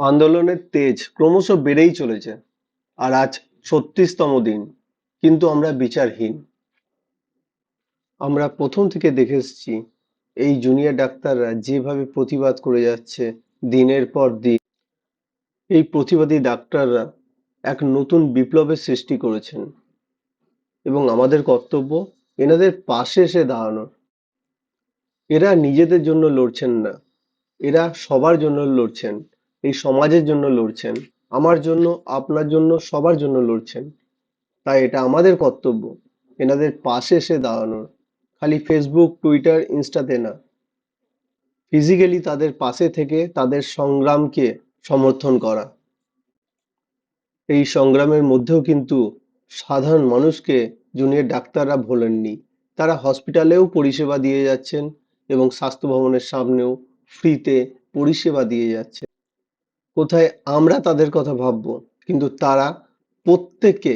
আন্দোলনের তেজ ক্রমশ বেড়েই চলেছে। আর আজ ছত্রিশতম দিন। কিন্তু আমরা বিচারহীন। আমরা প্রথম থেকে দেখে এসেছি, এই জুনিয়র ডাক্তাররা যেভাবে প্রতিবাদ করে যাচ্ছে দিনের পর দিন, এই প্রতিবাদী ডাক্তাররা এক নতুন বিপ্লবের সৃষ্টি করেছেন এবং আমাদের কর্তব্য এনাদের পাশে এসে দাঁড়ানোর। এরা নিজেদের জন্য লড়ছেন না, এরা সবার জন্য লড়ছেন, এই সমাজের জন্য লড়ছেন, আমার জন্য, আপনার জন্য, সবার জন্য লড়ছেন। তাই এটা আমাদের কর্তব্য। এনাদের পাশে এসে দাঁড়ানোর। খালি ফেসবুক টুইটার ইনস্টাতে না। ফিজিক্যালি তাদের পাশে থেকে তাদের সংগ্রামকে সমর্থন করা। এই সংগ্রামের মধ্যেও কিন্তু সাধারণ মানুষকে জুনিয়র ডাক্তাররা ভোলেননি। তারা হসপিটালেও পরিষেবা দিয়ে যাচ্ছেন এবং স্বাস্থ্য ভবনের সামনেও ফ্রিতে পরিষেবা দিয়ে যাচ্ছে কোথায় আমরা তাদের কথা ভাববো, কিন্তু তারা প্রত্যেকে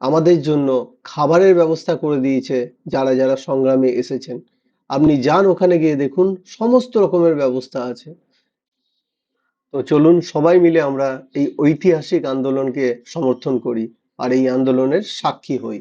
আমাদের জন্য খাবারের ব্যবস্থা করে দিয়েছে যারা যারা সংগ্রামে এসেছেন। আপনি যান ওখানে গিয়ে দেখুন, সমস্ত রকমের ব্যবস্থা আছে। তো চলুন, সবাই মিলে আমরা এই ঐতিহাসিক আন্দোলনকে সমর্থন করি আর এই আন্দোলনের সাক্ষী হই।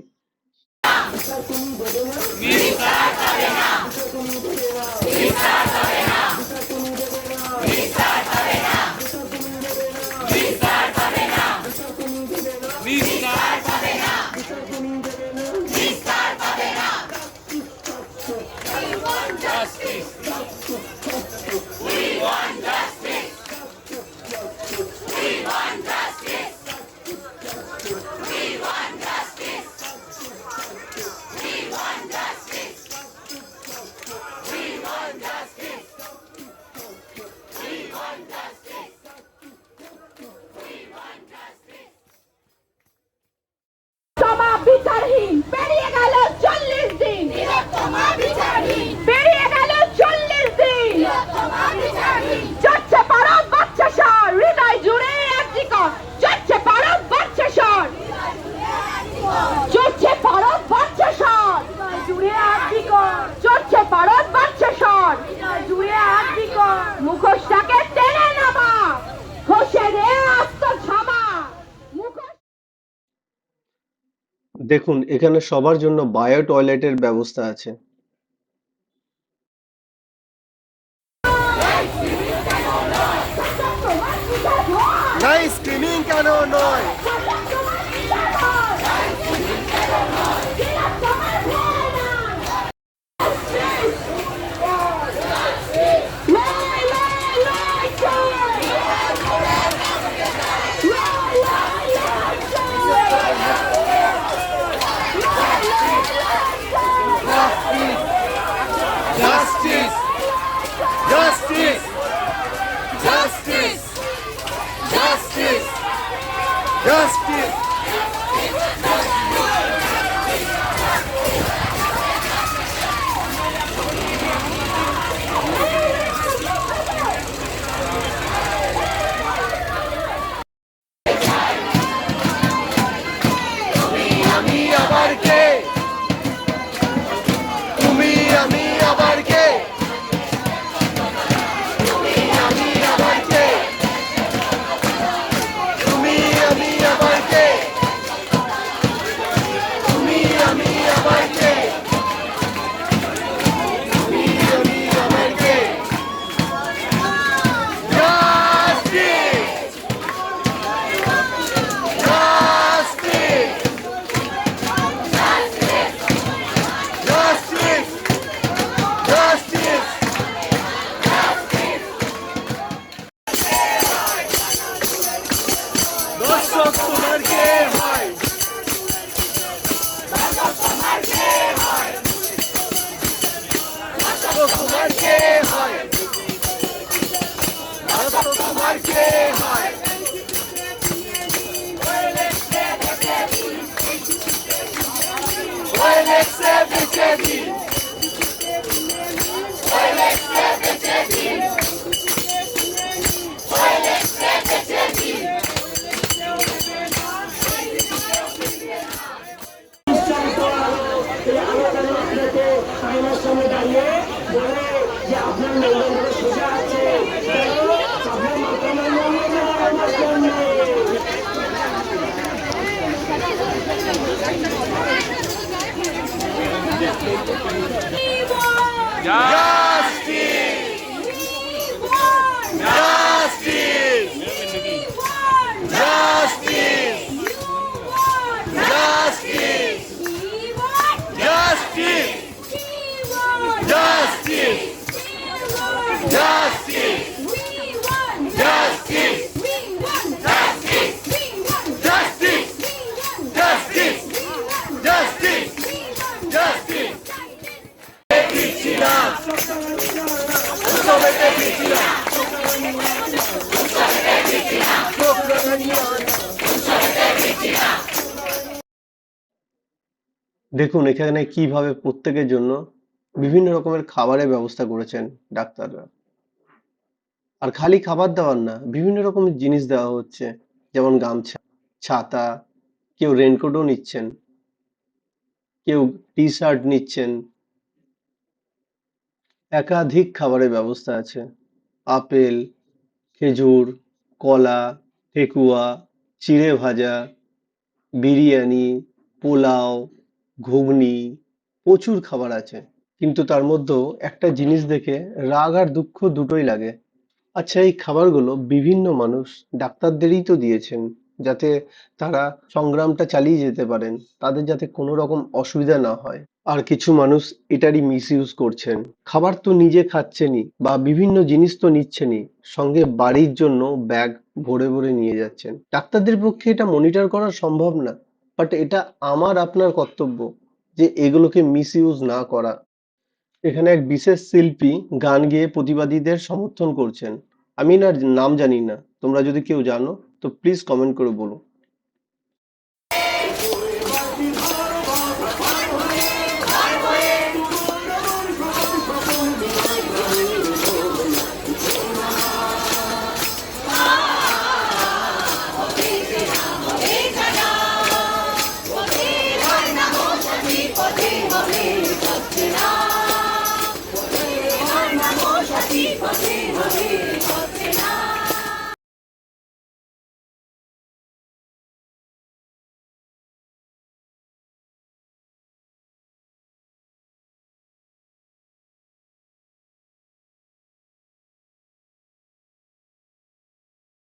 justice. দেখুন এখানে সবার জন্য বায়ো টয়লেটের ব্যবস্থা আছে। নাই স্ক্রিমিং কেন নয়? দেখুন, এখানে কীভাবে প্রত্যেকের জন্য বিভিন্ন রকমের খাবারের ব্যবস্থা করেছেন ডাক্তাররা। আর খালি খাবার দাবার না, বিভিন্ন রকমের জিনিস দেওয়া হচ্ছে, যেমন গামছা, ছাতা, কেউ রেনকোটও নিচ্ছেন, কেউ টি শার্ট নিচ্ছেন। একাধিক খাবারের ব্যবস্থা আছে। আপেল, খেজুর, কলা, ঠেকুয়া, চিড়ে ভাজা, বিরিয়ানি, পোলাও ঘুগনি, প্রচুর খাবার আছে। কিন্তু তার মধ্যেও একটা জিনিস দেখে রাগ আর দুঃখ দুটোই লাগে। আচ্ছা এই খাবারগুলো বিভিন্ন মানুষ ডাক্তারদেরই তো দিয়েছেন যাতে তারা সংগ্রামটা চালিয়ে যেতে পারেন, তাদের যাতে কোনো রকম অসুবিধা না হয়। আর কিছু মানুষ এটারই মিস ইউজ করছেন। খাবার তো নিজে খাচ্ছেনই বা বিভিন্ন জিনিস তো নিচ্ছেনই, সঙ্গে বাড়ির জন্য ব্যাগ ভরে ভরে নিয়ে যাচ্ছেন। ডাক্তারদের পক্ষে এটা মনিটর করা সম্ভব না। বাট এটা আমার, আপনার কর্তব্য যে এগুলোকে মিস ইউজ না করা। এখানে এক বিশেষ শিল্পী গান গেয়ে প্রতিবাদীদের সমর্থন করছেন। আমি না নাম জানি না, তোমরা যদি কেউ জানো, তো প্লিজ কমেন্ট করে বলো।